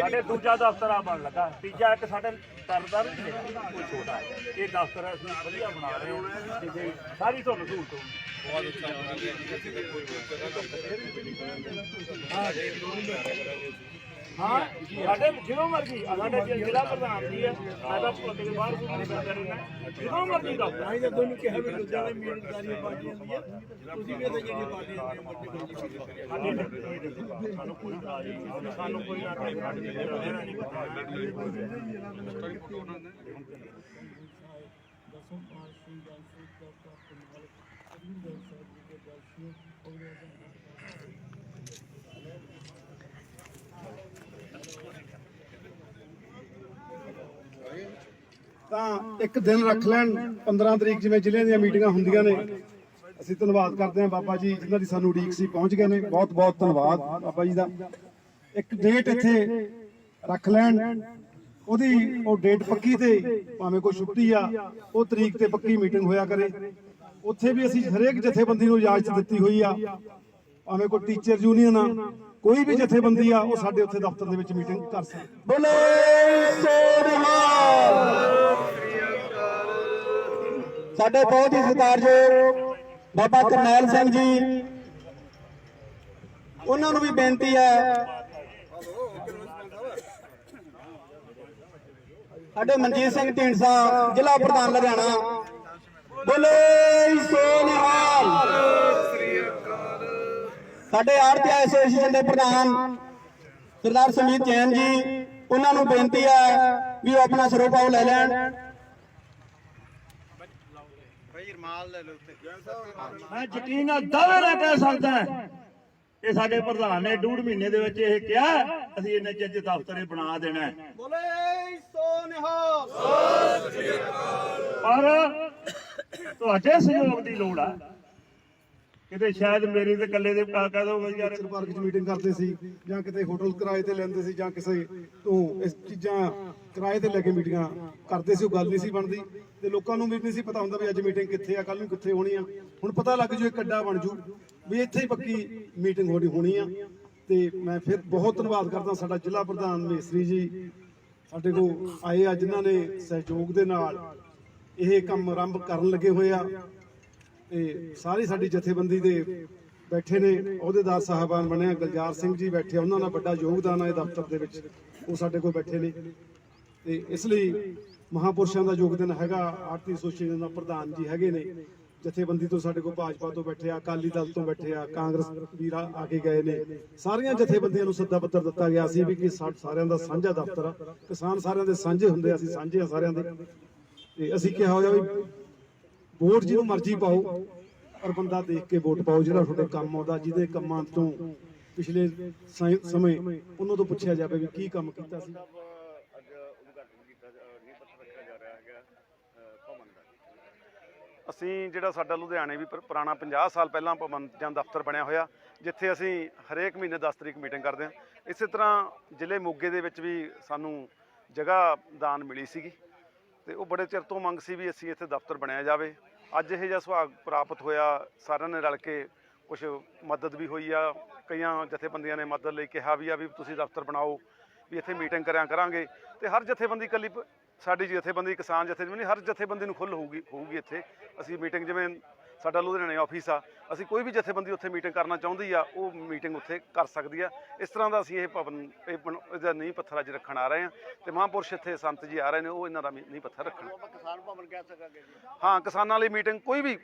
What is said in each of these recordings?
ਸਾਡੇ ਦੂਜਾ ਦਫ਼ਤਰ ਆ ਬਣ ਲੱਗਾ। ਤੀਜਾ ਇੱਕ ਸਾਡੇ ਤਰਦਾਰ ਹੈ ਕੋਈ ਛੋਟਾ ਹੈ। ਇਹ ਦਫ਼ਤਰ ਅਸੀਂ ਵਧੀਆ ਬਣਾ ਰਹੇ ਹਾਂ। ਜਿੱਥੇ ਸਾਰੀ ਤੁਹਾਨੂੰ ਸਹੂਲਤ ਹੋਊਗੀ। ਹਾਂ। ਸਾਡੇ ਜਦੋਂ ਮਰਜ਼ੀ ਸਾਡੇ ਜ਼ਿਲ੍ਹਾ ਪ੍ਰਧਾਨ ਜੀ ਹੈ ਸਾਡਾ ਪੁੱਤ ਦੇ ਬਾਹਰ ਕੋਈ ਨਹੀਂ ਕਰਨਾ ਜਦੋਂ ਮਰਜ਼ੀ ਦਫ਼ਤਰ ਤਾਂ ਹੀ ਤਾਂ ਤੁਹਾਨੂੰ ਕਿਹਾ ਵੀ ਨੇ ਮੀਟਿੰਗ ਸਾਰੀਆਂ ਪਾਰਟੀਆਂ ਦੀਆਂ ਤੁਸੀਂ ਵੀ ਪਾਰਟੀਆਂ ਦੀਆਂ ਵੱਡੇ ਵੱਡੇ ਸਾਨੂੰ ਨਹੀਂ ਕੋਈ ਇਤਰਾਜ਼ ਨਹੀਂ ਸਾਨੂੰ ਕੋਈ ਨਾ ਸਾਡੇ ਤੇ ਰਹਿਣਾ ਨਹੀਂ ਦਸਮ ਪਾਤਸ਼ਾਹੀ ਦਾ ਸਿੱਖ ਦਾ ਮਾਲਕ ਅਜੀਤ ਸਾਹਿਬ ਜੀ ਦੇ ਦਰਸ਼ਨ ਔਰ ਤਾਂ ਇੱਕ ਦਿਨ ਰੱਖ ਲੈਣ। 15 ਤਰੀਕ ਜਿਵੇਂ ਜ਼ਿਲ੍ਹਿਆਂ ਦੀਆਂ ਮੀਟਿੰਗਾਂ ਹੁੰਦੀਆਂ ਨੇ, ਅਸੀਂ ਧੰਨਵਾਦ ਕਰਦੇ ਹਾਂ ਬਾਬਾ ਜੀ, ਜਿਨ੍ਹਾਂ ਦੀ ਸਾਨੂੰ ਉਡੀਕ ਸੀ, ਪਹੁੰਚ ਗਏ ਨੇ। ਬਹੁਤ ਬਹੁਤ ਧੰਨਵਾਦ ਬਾਬਾ ਜੀ ਦਾ। ਇੱਕ ਡੇਟ ਇੱਥੇ ਰੱਖ ਲੈਣ। ਉਹਦੀ ਉਹ ਡੇਟ ਪੱਕੀ ਤੇ ਭਾਵੇਂ ਕੋਈ ਛੁੱਟੀ ਆ, ਉਹ ਤਰੀਕ ਤੇ ਪੱਕੀ ਮੀਟਿੰਗ ਹੋਇਆ ਕਰੇ। ਉੱਥੇ ਵੀ ਅਸੀਂ ਹਰੇਕ ਜਥੇਬੰਦੀ ਨੂੰ ਇਜਾਜ਼ਤ ਦਿੱਤੀ ਹੋਈ ਆ। ਭਾਵੇਂ ਕੋਈ ਟੀਚਰ ਯੂਨੀਅਨ ਆ, ਕੋਈ ਵੀ ਜਥੇਬੰਦੀ ਆ, ਉਹ ਸਾਡੇ ਉੱਥੇ ਦਫ਼ਤਰ ਦੇ ਵਿੱਚ ਮੀਟਿੰਗ ਕਰ ਸਕਦੀ। ਬੋਲੇ ਸਾਡੇ ਬਹੁਤ ਹੀ ਸਤਿਕਾਰਯੋਗ ਬਾਬਾ ਕਰਨੈਲ ਸਿੰਘ ਜੀ। ਉਹਨਾਂ ਨੂੰ ਵੀ ਬੇਨਤੀ ਹੈ। ਸਾਡੇ ਮਨਜੀਤ ਸਿੰਘ ਢੀਂਡਸਾ, ਜ਼ਿਲ੍ਹਾ ਪ੍ਰਧਾਨ ਲੁਧਿਆਣਾ। ਬੋਲੇ ਸੋ ਸਾਡੇ ਆਰਤੀ ਐਸੋਸੀਏਸ਼ਨ ਦੇ ਪ੍ਰਧਾਨ ਸਰਦਾਰ ਸੁਮੀਤ ਜੈਨ ਜੀ, ਉਹਨਾਂ ਨੂੰ ਬੇਨਤੀ ਹੈ ਵੀ ਉਹ ਆਪਣਾ ਸਰੋਪਾਉ ਲੈ ਲੈਣ। ਮੈਂ ਯਕੀਨ ਨਾਲ ਦਾਅਵੇ ਨਾਲ ਕਹਿ ਸਕਦਾ ਇਹ ਸਾਡੇ ਪ੍ਰਧਾਨ ਨੇ ਡੂਢ ਮਹੀਨੇ ਦੇ ਵਿੱਚ ਇਹ ਕਿਹਾ ਅਸੀਂ ਇਹਨੇ ਜੱਜ ਦਫ਼ਤਰ ਇਹ ਬਣਾ ਦੇਣਾ ਹੈ। ਬੋਲੇ ਸੋ ਨਿਹਾਲ। ਪਰ ਤੁਹਾਡੇ ਸਹਿਯੋਗ ਦੀ ਲੋੜ ਆ। ਕਿਤੇ ਸ਼ਾਇਦ ਮੇਰੀ ਤੇ ਇਕੱਲੇ ਦੇ ਕਾ ਦੋ ਯਾਰ। ਨੇਚਰ ਪਾਰਕ 'ਚ ਮੀਟਿੰਗ ਕਰਦੇ ਸੀ ਜਾਂ ਕਿਤੇ ਹੋਟਲ ਕਿਰਾਏ ਤੇ ਲੈਂਦੇ ਸੀ ਜਾਂ ਕਿਸੇ ਤੋਂ ਇਸ ਚੀਜ਼ਾਂ ਕਿਰਾਏ ਤੇ ਲੈ ਕੇ ਮੀਟਿੰਗਾਂ ਕਰਦੇ ਸੀ, ਉਹ ਗੱਲ ਨਹੀਂ ਸੀ ਬਣਦੀ। ਤੇ ਲੋਕਾਂ ਨੂੰ ਵੀ ਨਹੀਂ ਸੀ ਪਤਾ ਹੁੰਦਾ ਵੀ ਅੱਜ ਮੀਟਿੰਗ ਕਿੱਥੇ ਆ ਕੱਲ ਨੂੰ ਕਿੱਥੇ ਹੋਣੀ ਆ। ਹੁਣ ਪਤਾ ਲੱਗ ਜੂ ਇੱਕ ਅੱਡਾ ਬਣ ਜੂ ਵੀ ਇੱਥੇ ਹੀ ਪੱਕੀ ਮੀਟਿੰਗ ਹੋਣੀ ਹੋਣੀ ਆ। ਤੇ ਮੈਂ ਫਿਰ ਬਹੁਤ ਧੰਨਵਾਦ ਕਰਦਾ ਸਾਡਾ ਜ਼ਿਲ੍ਹਾ ਪ੍ਰਧਾਨ ਮੇਸਰੀ ਜੀ, ਸਾਡੇ ਕੋਲ ਆਏ ਆ, ਜਿਨ੍ਹਾਂ ਨੇ ਸਹਿਯੋਗ ਦੇ ਨਾਲ ਇਹ ਕੰਮ ਆਰੰਭ ਕਰਨ ਲੱਗੇ ਹੋਏ ਆ। ਤੇ ਸਾਰੀ ਸਾਡੀ ਜਥੇਬੰਦੀ ਦੇ ਬੈਠੇ ਨੇ। ਅਹੁਦੇਦਾਰ ਸਾਹਿਬਾਨ ਬਣਿਆ ਗੁਲਜ਼ਾਰ ਸਿੰਘ ਜੀ ਬੈਠੇ ਉਹਨਾਂ ਦਾ ਵੱਡਾ ਯੋਗਦਾਨ ਹੈ ਦਫ਼ਤਰ ਦੇ ਵਿੱਚ। ਉਹ ਸਾਡੇ ਕੋਲ ਬੈਠੇ ਨੇ। ਤੇ ਇਸ ਲਈ ਮਹਾਪੁਰਸ਼ਾਂ ਦਾ ਯੋਗਦਾਨ ਹੈਗਾ। ਆਰਤੀ ਐਸੋਸੀਏਸ਼ਨ ਦਾ ਪ੍ਰਧਾਨ ਜੀ ਹੈਗੇ ਨੇ। ਜਥੇਬੰਦੀ ਤੋਂ ਸਾਡੇ ਕੋਲ ਭਾਜਪਾ ਤੋਂ ਬੈਠੇ ਆ ਅਕਾਲੀ ਦਲ ਤੋਂ ਬੈਠੇ ਆ ਕਾਂਗਰਸ ਵੀਰ ਆ ਆ ਕੇ ਗਏ ਨੇ। ਸਾਰੀਆਂ ਜਥੇਬੰਦੀਆਂ ਨੂੰ ਸੱਦਾ ਪੱਤਰ ਦਿੱਤਾ ਗਿਆ ਸੀ ਵੀ ਕਿ ਸਾਰਿਆਂ ਦਾ ਸਾਂਝਾ ਦਫ਼ਤਰ ਆ। ਕਿਸਾਨ ਸਾਰਿਆਂ ਦੇ ਸਾਂਝੇ ਹੁੰਦੇ ਆ, ਅਸੀਂ ਸਾਂਝੇ ਆ ਸਾਰਿਆਂ ਦੇ। ਤੇ ਅਸੀਂ ਕਿਹਾ ਹੋਇਆ ਵੀ ਵੋਟ ਜਿਹਨੂੰ ਮਰਜ਼ੀ ਪਾਓ ਪਰ ਬੰਦਾ ਦੇਖ ਕੇ ਵੋਟ ਪਾਓ, ਜਿਹੜਾ ਤੁਹਾਡੇ ਕੰਮ ਆਉਂਦਾ, ਜਿਹਦੇ ਕੰਮਾਂ ਤੋਂ ਪਿਛਲੇ ਸਮੇਂ ਉਹਨਾਂ ਤੋਂ ਪੁੱਛਿਆ ਜਾਵੇ ਵੀ ਕੀ ਕੰਮ ਕੀਤਾ ਸੀ। ਅਸੀਂ ਜਿਹੜਾ ਸਾਡਾ ਲੁਧਿਆਣੇ ਵੀ ਪੁਰਾਣਾ 50 ਸਾਲ ਪਹਿਲਾਂ ਭਵਨ ਜਾਂ ਦਫ਼ਤਰ ਬਣਿਆ ਹੋਇਆ, ਜਿੱਥੇ ਅਸੀਂ ਹਰੇਕ ਮਹੀਨੇ 10 ਤਰੀਕ ਮੀਟਿੰਗ ਕਰਦੇ ਹਾਂ। ਇਸੇ ਤਰ੍ਹਾਂ ਜ਼ਿਲ੍ਹੇ ਮੋਗੇ ਦੇ ਵਿੱਚ ਵੀ ਸਾਨੂੰ ਜਗ੍ਹਾ ਦਾਨ ਮਿਲੀ ਸੀਗੀ, ਤੇ ਉਹ ਬੜੇ ਚਿਰ ਤੋਂ ਮੰਗ ਸੀ ਵੀ ਅਸੀਂ ਇੱਥੇ ਦਫ਼ਤਰ ਬਣਾਇਆ ਜਾਵੇ। ਅੱਜ ਇਹ ਜਿਹਾ ਸੁਭਾਗ ਪ੍ਰਾਪਤ ਹੋਇਆ, ਸਾਰਿਆਂ ਨੇ ਰਲ ਕੇ ਕੁਝ ਮਦਦ ਵੀ ਹੋਈ ਆ। ਕਈਆਂ ਜਥੇਬੰਦੀਆਂ ਨੇ ਮਦਦ ਲਈ ਕਿਹਾ ਵੀ ਆ ਵੀ ਤੁਸੀਂ ਦਫ਼ਤਰ ਬਣਾਓ, ਵੀ ਇੱਥੇ ਮੀਟਿੰਗ ਕਰਿਆ ਕਰਾਂਗੇ ਤੇ ਹਰ ਜਥੇਬੰਦੀ ਇਕੱਲੀ ਸਾਡੀ ਜਥੇਬੰਦੀ ਕਿਸਾਨ ਜਥੇਬੰਦੀ ਹਰ ਜਥੇਬੰਦੀ ਨੂੰ ਖੁੱਲ੍ਹ ਹੋਊਗੀ ਹੋਊਗੀ ਇੱਥੇ। ਅਸੀਂ ਮੀਟਿੰਗ ਜਿਵੇਂ ਸਾਡਾ ਲੁਧਿਆਣੇ ਆਫਿਸ ਆ। ਅਸੀਂ ਕੋਈ ਵੀ ਜਥੇਬੰਦੀ ਉੱਥੇ ਮੀਟਿੰਗ ਕਰਨਾ ਚਾਹੁੰਦੀ ਆ ਉਹ ਮੀਟਿੰਗ ਉੱਥੇ ਕਰ ਸਕਦੀ ਆ। ਇਸ ਤਰ੍ਹਾਂ ਦਾ ਅਸੀਂ ਇਹ ਭਵਨ ਇਹ ਇਹਦਾ ਨੀਂਹ ਪੱਥਰ ਅੱਜ ਰੱਖਣ ਆ ਰਹੇ ਹਾਂ ਤੇ ਮਹਾਂਪੁਰਸ਼ ਇੱਥੇ ਸੰਤ ਜੀ ਆ ਰਹੇ ਨੇ ਉਹ ਇਹਨਾਂ ਦਾ ਨੀਂਹ ਪੱਥਰ ਰੱਖਣ। ਕਿਸਾਨ ਭਵਨ ਕਹਿ ਸਕਾਂਗੇ ਜੀ। ਹਾਂ ਕਿਸਾਨਾਂ ਲਈ ਮੀਟਿੰਗ ਕੋਈ ਵੀ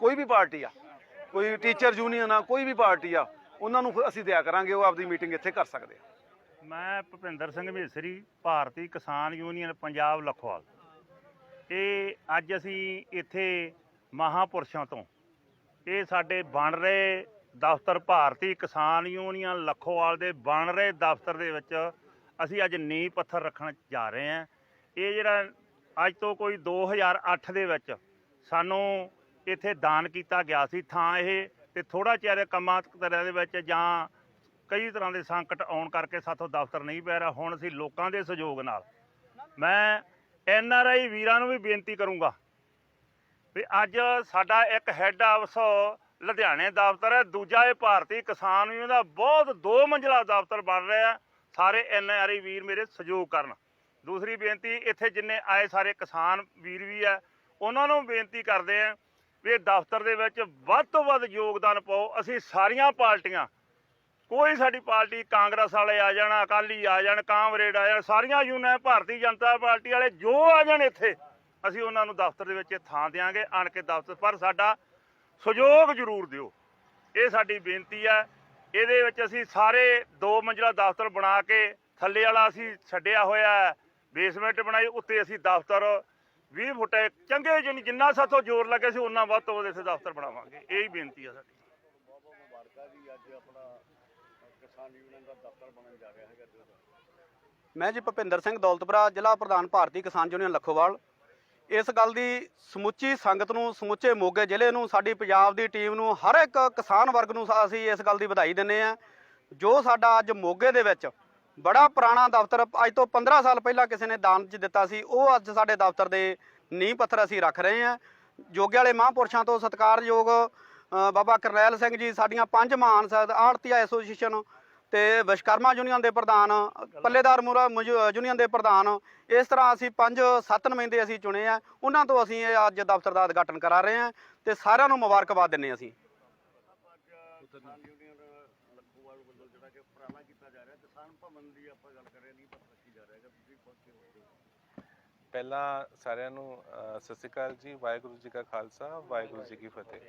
ਕੋਈ ਵੀ ਪਾਰਟੀ ਆ। ਕੋਈ ਟੀਚਰ ਯੂਨੀਅਨ ਆ ਕੋਈ ਵੀ ਪਾਰਟੀ ਆ ਉਹਨਾਂ ਨੂੰ ਅਸੀਂ ਦਿਆ ਕਰਾਂਗੇ ਉਹ ਆਪਦੀ ਮੀਟਿੰਗ ਇੱਥੇ ਕਰ ਸਕਦੇ ਆ। ਮੈਂ ਭੁਪਿੰਦਰ ਸਿੰਘ ਮੇਸਰੀ ਭਾਰਤੀ ਕਿਸਾਨ ਯੂਨੀਅਨ ਪੰਜਾਬ ਲਖਵਾਲ। ਇਹ ਅੱਜ ਅਸੀਂ ਇੱਥੇ ਮਹਾਪੁਰਸ਼ਾਂ ਤੋਂ। ਇਹ ਸਾਡੇ ਬਣ ਰਹੇ ਦਫ਼ਤਰ ਭਾਰਤੀ ਕਿਸਾਨ ਯੂਨੀਅਨ ਲਖੋਵਾਲ ਦੇ ਬਣ ਰਹੇ ਦਫ਼ਤਰ ਦੇ ਵਿੱਚ ਅਸੀਂ ਅੱਜ ਨੀਂਹ ਪੱਥਰ ਰੱਖਣ ਜਾ ਰਹੇ ਹਾਂ। ਇਹ ਜਿਹੜਾ ਅੱਜ ਤੋਂ ਕੋਈ 2008 ਦੇ ਵਿੱਚ ਸਾਨੂੰ ਇੱਥੇ ਦਾਨ ਕੀਤਾ ਗਿਆ ਸੀ। ਥਾਂ ਇਹ ਤੇ ਥੋੜਾ ਚਿਰ ਕੰਮਾਂ ਤਰ੍ਹਾਂ ਦੇ ਵਿੱਚ ਜਾਂ ਕਈ ਤਰ੍ਹਾਂ ਦੇ ਸੰਕਟ ਆਉਣ ਕਰਕੇ ਸਾਥੋਂ ਦਫ਼ਤਰ ਨਹੀਂ ਪੈ ਰਿਹਾ। ਹੁਣ ਅਸੀਂ ਲੋਕਾਂ ਦੇ ਸਹਿਯੋਗ ਨਾਲ ਮੈਂ ਐਨ ਆਰ ਆਈ ਵੀਰਾਂ ਨੂੰ ਵੀ ਬੇਨਤੀ ਕਰੂੰਗਾ ਵੀ ਅੱਜ ਸਾਡਾ ਇੱਕ ਹੈੱਡ ਆਫਿਸ ਲੁਧਿਆਣੇ ਦਫ਼ਤਰ ਹੈ, ਦੂਜਾ ਇਹ ਭਾਰਤੀ ਕਿਸਾਨ ਯੂਨੀਅਨ ਦਾ ਬਹੁਤ ਦੋ ਮੰਜ਼ਲਾ ਦਫ਼ਤਰ ਬਣ ਰਿਹਾ ਸਾਰੇ ਐਨਆਰਆਈ ਵੀਰ ਮੇਰੇ ਸਹਿਯੋਗ ਕਰਨ। ਦੂਸਰੀ ਬੇਨਤੀ, ਇੱਥੇ ਜਿੰਨੇ ਆਏ ਸਾਰੇ ਕਿਸਾਨ ਵੀਰ ਵੀ ਆ ਉਹਨਾਂ ਨੂੰ ਬੇਨਤੀ ਕਰਦੇ ਆ ਵੀ ਦਫ਼ਤਰ ਦੇ ਵਿੱਚ ਵੱਧ ਤੋਂ ਵੱਧ ਯੋਗਦਾਨ ਪਾਓ। ਅਸੀਂ ਸਾਰੀਆਂ ਪਾਰਟੀਆਂ, ਕੋਈ ਸਾਡੀ ਪਾਰਟੀ ਕਾਂਗਰਸ ਵਾਲੇ ਆ ਜਾਣ, ਅਕਾਲੀ ਆ ਜਾਣ ਕਾਮਰੇਡ ਆ ਜਾਣ, ਸਾਰੀਆਂ ਯੂਨੀਅਨ, ਭਾਰਤੀ ਜਨਤਾ ਪਾਰਟੀ ਵਾਲੇ ਜੋ ਆ ਜਾਣ ਇੱਥੇ ਅਸੀਂ ਉਹਨਾਂ ਨੂੰ ਦਫ਼ਤਰ ਦੇ ਵਿੱਚ ਥਾਂ ਦੇਵਾਂਗੇ ਆਣ ਕੇ ਦਫ਼ਤਰ ਪਰ ਸਾਡਾ ਸਹਿਯੋਗ ਜ਼ਰੂਰ ਦਿਓ। ਇਹ ਸਾਡੀ ਬੇਨਤੀ ਹੈ। ਇਹਦੇ ਵਿੱਚ ਅਸੀਂ ਸਾਰੇ ਦੋ ਮੰਜ਼ਲਾ ਦਫ਼ਤਰ ਬਣਾ ਕੇ ਥੱਲੇ ਵਾਲਾ ਅਸੀਂ ਛੱਡਿਆ ਹੋਇਆ ਹੈ। ਬੇਸਮੈਂਟ ਬਣਾਈ ਉੱਤੇ ਅਸੀਂ ਦਫ਼ਤਰ 20 ਫੁੱਟ ਚੰਗੇ ਜਿੰਨ- ਜਿੰਨਾ ਸਾਥੋਂ ਜ਼ੋਰ ਲੱਗੇ ਸੀ ਉਹਨਾਂ ਵੱਧ ਤੋਂ ਵੱਧ ਇੱਥੇ ਦਫ਼ਤਰ ਬਣਾਵਾਂਗੇ। ਇਹ ਹੀ ਬੇਨਤੀ ਹੈ ਸਾਡੀ। ਮੈਂ ਜੀ ਭੁਪਿੰਦਰ ਸਿੰਘ ਦੌਲਤਪੁਰਾ ਜ਼ਿਲ੍ਹਾ ਪ੍ਰਧਾਨ ਭਾਰਤੀ ਕਿਸਾਨ ਯੂਨੀਅਨ ਲੱਖੋਵਾਲ। ਇਸ ਗੱਲ ਦੀ ਸਮੁੱਚੀ ਸੰਗਤ ਨੂੰ, ਸਮੁੱਚੇ ਮੋਗੇ ਜ਼ਿਲ੍ਹੇ ਨੂੰ, ਸਾਡੀ ਪੰਜਾਬ ਦੀ ਟੀਮ ਨੂੰ, ਹਰ ਇੱਕ ਕਿਸਾਨ ਵਰਗ ਨੂੰ ਅਸੀਂ ਇਸ ਗੱਲ ਦੀ ਵਧਾਈ ਦਿੰਦੇ ਆ ਜੋ ਸਾਡਾ ਅੱਜ ਮੋਗੇ ਦੇ ਵਿੱਚ ਬੜਾ ਪੁਰਾਣਾ ਦਫ਼ਤਰ, ਅੱਜ ਤੋਂ 15 ਸਾਲ ਪਹਿਲਾਂ ਕਿਸੇ ਨੇ ਦਾਨ 'ਚ ਦਿੱਤਾ ਸੀ, ਉਹ ਅੱਜ ਸਾਡੇ ਦਫ਼ਤਰ ਦੇ ਨੀਂਹ ਪੱਥਰ ਅਸੀਂ ਰੱਖ ਰਹੇ ਹਾਂ। ਜੋਗੇ ਵਾਲੇ ਮਹਾਂਪੁਰਸ਼ਾਂ ਤੋਂ ਸਤਿਕਾਰਯੋਗ ਬਾਬਾ ਕਰਨੈਲ ਸਿੰਘ ਜੀ, ਸਾਡੀਆਂ ਪੰਜ ਮਹਾਨ ਸਾਹਿਬ ਆੜਤੀਆ ਐਸੋਸੀਏਸ਼ਨ ਤੇ ਵਿਸ਼ਕਰਮਾ ਯੂਨੀਅਨ ਦੇ ਪ੍ਰਧਾਨ, ਪੱਲੇਦਾਰ ਯੂਨੀਅਨ ਦੇ ਪ੍ਰਧਾਨ, ਇਸ ਤਰ੍ਹਾਂ ਅਸੀਂ ਪੰਜ, ਸੱਤ ਨੁਮਾਇੰਦੇ ਅਸੀਂ ਚੁਣੇ ਆ। ਉਹਨਾਂ ਤੋਂ ਅਸੀਂ ਇਹ ਅੱਜ ਦਫ਼ਤਰ ਦਾ ਉਦਘਾਟਨ ਕਰਾ ਰਹੇ ਹਾਂ ਤੇ ਸਾਰਿਆਂ ਨੂੰ ਮੁਬਾਰਕਬਾਦ ਦਿੰਦੇ ਅਸੀਂ। ਪਹਿਲਾਂ ਸਾਰਿਆਂ ਨੂੰ ਸਤਿ ਸ਼੍ਰੀ ਅਕਾਲ ਜੀ, ਵਾਹਿਗੁਰੂ ਜੀ ਕਾ ਖਾਲਸਾ, ਵਾਹਿਗੁਰੂ ਜੀ ਕੀ ਫਤਿਹ।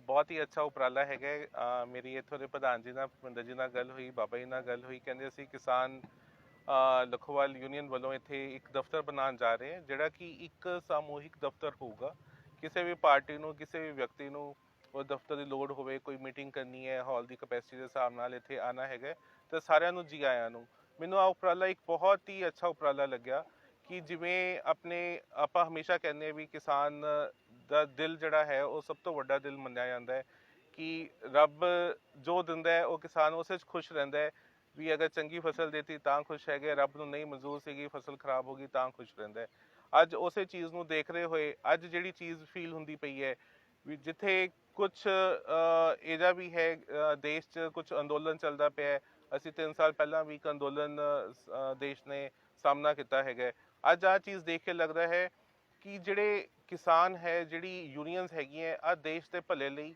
ਬਹੁਤ ਹੀ ਅੱਛਾ ਉਪਰਾਲਾ ਹੈਗਾ ਮੇਰੀ ਇੱਥੋਂ ਦੇ ਪ੍ਰਧਾਨ ਜੀ ਨਾਲ ਭੁਪਿੰਦਰ ਜੀ ਨਾਲ ਗੱਲ ਹੋਈ ਬਾਬਾ ਜੀ ਨਾਲ ਗੱਲ ਹੋਈ। ਕਹਿੰਦੇ ਅਸੀਂ ਕਿਸਾਨ ਅ, ਯੂਨੀਅਨ ਵੱਲੋਂ ਇੱਥੇ ਇੱਕ ਦਫ਼ਤਰ ਬਣਾਉਣ ਜਾ ਰਹੇ ਹਾਂ ਜਿਹੜਾ ਕਿ ਇੱਕ ਸਮੂਹਿਕ ਦਫ਼ਤਰ ਹੋਊਗਾ। ਕਿਸੇ ਵੀ ਪਾਰਟੀ ਨੂੰ ਕਿਸੇ ਵੀ ਵਿਅਕਤੀ ਨੂੰ ਉਹ ਦਫ਼ਤਰ ਦੀ ਲੋੜ ਹੋਵੇ ਕੋਈ ਮੀਟਿੰਗ ਕਰਨੀ ਹੈ ਹਾਲ ਦੀ ਕਪੈਸਿਟੀ ਦੇ ਹਿਸਾਬ ਨਾਲ ਇੱਥੇ ਆਣਾ ਹੈਗਾ ਤੇ ਸਾਰਿਆਂ ਨੂੰ ਜੀ ਆਇਆਂ ਨੂੰ। ਮੈਨੂੰ ਆ ਉਪਰਾਲਾ ਇੱਕ ਬਹੁਤ ਹੀ ਅੱਛਾ ਉਪਰਾਲਾ ਲੱਗਿਆ ਕਿ ਜਿਵੇਂ ਆਪਣੇ ਆਪਾਂ ਹਮੇਸ਼ਾ ਕਹਿੰਦੇ ਆ ਵੀ ਕਿਸਾਨ ਦਾ ਦਿਲ ਜਿਹੜਾ ਹੈ, ਉਹ ਸਭ ਤੋਂ ਵੱਡਾ ਦਿਲ ਮੰਨਿਆ ਜਾਂਦਾ ਹੈ ਕਿ ਰੱਬ ਜੋ ਦਿੰਦਾ ਹੈ, ਉਹ ਕਿਸਾਨ ਉਸੇ 'ਚ ਖੁਸ਼ ਰਹਿੰਦਾ ਹੈ ਵੀ ਅਗਰ ਚੰਗੀ ਫਸਲ ਦਿੱਤੀ ਤਾਂ ਖੁਸ਼ ਹੈਗੇ ਰੱਬ ਨੂੰ ਨਹੀਂ ਮਨਜ਼ੂਰ ਸੀਗੀ, ਫਸਲ ਖਰਾਬ ਹੋ ਗਈ ਤਾਂ ਖੁਸ਼ ਰਹਿੰਦਾ ਹੈ। ਅੱਜ ਉਸੇ ਚੀਜ਼ ਨੂੰ ਦੇਖਦੇ ਹੋਏ, ਅੱਜ ਜਿਹੜੀ ਚੀਜ਼ ਫੀਲ ਹੁੰਦੀ ਪਈ ਹੈ ਵੀ ਜਿੱਥੇ ਕੁਝ ਇਹਦਾ ਵੀ ਹੈ ਦੇਸ਼ 'ਚ ਕੁਝ ਅੰਦੋਲਨ ਚੱਲਦਾ ਪਿਆ ਅਸੀਂ 3 ਸਾਲ ਪਹਿਲਾਂ ਵੀ ਇੱਕ ਅੰਦੋਲਨ ਦੇਸ਼ ਨੇ ਸਾਹਮਣਾ ਕੀਤਾ ਹੈਗਾ ਅੱਜ ਆ ਚੀਜ਼ ਦੇਖ ਕੇ ਲੱਗਦਾ ਹੈ ਕਿ ਜਿਹੜੇ ਕਿਸਾਨ ਹੈ ਜਿਹੜੀ ਯੂਨੀਅਨਸ ਹੈਗੀਆਂ ਆ ਦੇਸ਼ ਦੇ ਭਲੇ ਲਈ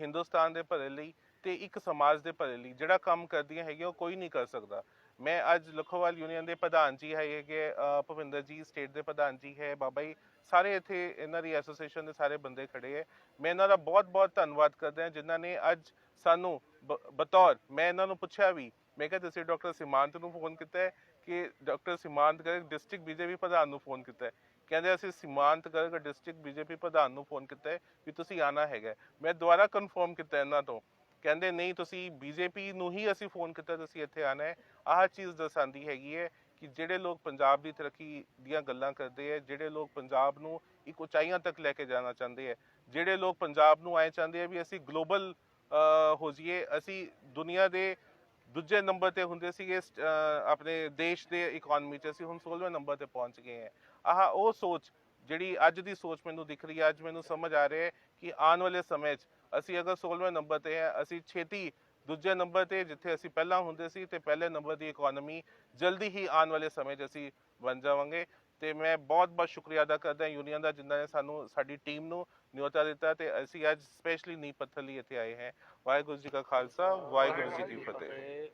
ਹਿੰਦੁਸਤਾਨ ਦੇ ਭਲੇ ਲਈ ਤੇ ਇੱਕ ਸਮਾਜ ਦੇ ਭਲੇ ਲਈ ਜਿਹੜਾ ਕੰਮ ਕਰਦੀਆਂ ਹੈਗੀਆਂ ਉਹ ਕੋਈ ਨਹੀਂ ਕਰ ਸਕਦਾ। ਮੈਂ ਅੱਜ ਲਖੋਵਾਲ ਯੂਨੀਅਨ ਦੇ ਪ੍ਰਧਾਨ ਜੀ ਹੈਗੇ ਅ, ਭੁਪਿੰਦਰ ਜੀ ਸਟੇਟ ਦੇ ਪ੍ਰਧਾਨ ਜੀ ਹੈ ਬਾਬਾ ਜੀ ਸਾਰੇ ਇੱਥੇ ਇਹਨਾਂ ਦੀ ਐਸੋਸੀਏਸ਼ਨ ਦੇ ਸਾਰੇ ਬੰਦੇ ਖੜੇ ਹੈ। ਮੈਂ ਇਹਨਾਂ ਦਾ ਬਹੁਤ ਬਹੁਤ ਧੰਨਵਾਦ ਕਰਦਾ ਹਾਂ ਜਿਨ੍ਹਾਂ ਨੇ ਅੱਜ ਸਾਨੂੰ ਬ- ਬਤੌਰ ਮੈਂ ਇਹਨਾਂ ਨੂੰ ਪੁੱਛਿਆ ਵੀ ਮੈਂ ਕਿਹਾ ਤੁਸੀਂ ਡਾਕਟਰ ਸੀਮਾਂਤ ਨੂੰ ਫੋਨ ਕੀਤਾ ਹੈ ਕਿ doctor Seemant Garg district BJP ਪ੍ਰਧਾਨ ਨੂੰ ਫੋਨ ਕੀਤਾ ਕਹਿੰਦੇ ਅਸੀਂ ਸੀਮਾਂਤ ਗਰਗ ਡਿਸਟ੍ਰਿਕਟ ਬੀਜੇਪੀ ਪ੍ਰਧਾਨ ਨੂੰ ਫੋਨ ਕੀਤਾ ਵੀ ਤੁਸੀਂ ਆਣਾ ਹੈਗਾ ਮੈਂ ਦੁਬਾਰਾ ਕਨਫਰਮ ਕੀਤਾ ਇਹਨਾਂ ਤੋਂ। ਕਹਿੰਦੇ ਨਹੀਂ, ਤੁਸੀਂ ਬੀਜੇਪੀ ਨੂੰ ਹੀ ਅਸੀਂ ਫੋਨ ਕੀਤਾ, ਤੁਸੀਂ ਇੱਥੇ ਆਣਾ ਹੈ। ਆਹ ਚੀਜ਼ ਦਰਸਾਉਂਦੀ ਹੈਗੀ ਹੈ ਕਿ ਜਿਹੜੇ ਲੋਕ ਪੰਜਾਬ ਦੀ ਤਰੱਕੀ ਦੀਆਂ ਗੱਲਾਂ ਕਰਦੇ ਹੈ, ਜਿਹੜੇ ਲੋਕ ਪੰਜਾਬ ਨੂੰ ਇੱਕ ਉਚਾਈਆਂ ਤੱਕ ਲੈ ਕੇ ਜਾਣਾ ਚਾਹੁੰਦੇ ਹੈ, ਜਿਹੜੇ ਲੋਕ ਪੰਜਾਬ ਨੂੰ ਆਏ ਚਾਹੁੰਦੇ ਹੈ ਵੀ ਅਸੀਂ ਗਲੋਬਲ ਹੋ ਜਾਈਏ, ਅਸੀਂ ਦੁਨੀਆ ਦੇ ਦੂਜੇ ਨੰਬਰ ਤੇ ਹੁੰਦੇ ਸੀਗੇ ਆਪਣੇ ਦੇਸ਼ ਦੇ ਇਕਨੋਮੀ 'ਚ ਅਸੀਂ ਹੁਣ 16ਵੇਂ ਨੰਬਰ ਤੇ ਪਹੁੰਚ ਗਏ ਹਾਂ। ਆਹ ਉਹ ਸੋਚ ਜਿਹੜੀ ਅੱਜ ਦੀ ਸੋਚ ਮੈਨੂੰ ਦਿਖ ਰਹੀ ਹੈ, ਅੱਜ ਮੈਨੂੰ ਸਮਝ ਆ ਰਿਹਾ ਹੈ ਕਿ ਆਉਣ ਵਾਲੇ ਸਮੇਂ 'ਚ ਅਸੀਂ ਅਗਰ 16ਵੇਂ ਨੰਬਰ ਤੇ ਹੈ, ਅਸੀਂ ਛੇਤੀ ਦੂਜੇ ਨੰਬਰ ਤੇ ਜਿੱਥੇ ਅਸੀਂ ਪਹਿਲਾਂ ਹੁੰਦੇ ਸੀ ਤੇ ਪਹਿਲੇ ਨੰਬਰ ਦੀ ਇਕਨੋਮੀ ਜਲਦੀ ਹੀ ਆਉਣ ਵਾਲੇ ਸਮੇਂ 'ਚ ਅਸੀਂ ਬਣ ਜਾਵਾਂਗੇ। ਤੇ ਮੈਂ ਬਹੁਤ ਬਹੁਤ ਸ਼ੁਕਰੀਆ ਅਦਾ ਕਰਦਾ ਯੂਨੀਅਨ ਦਾ ਜਿਨ੍ਹਾਂ ਨੇ ਸਾਨੂੰ, ਸਾਡੀ ਟੀਮ ਨੂੰ ਨਿਯੋਤਾ ਦਿੱਤਾ ਤੇ ਅਸੀਂ ਅੱਜ ਸਪੈਸ਼ਲੀ ਨੀਂਹ ਪੱਥਰ ਲਈ ਇੱਥੇ ਆਏ ਹਾਂ। ਵਾਹਿਗੁਰੂ ਜੀ ਕਾ ਖਾਲਸਾ, ਵਾਹਿਗੁਰੂ ਜੀ ਕੀ ਫਤਿਹ।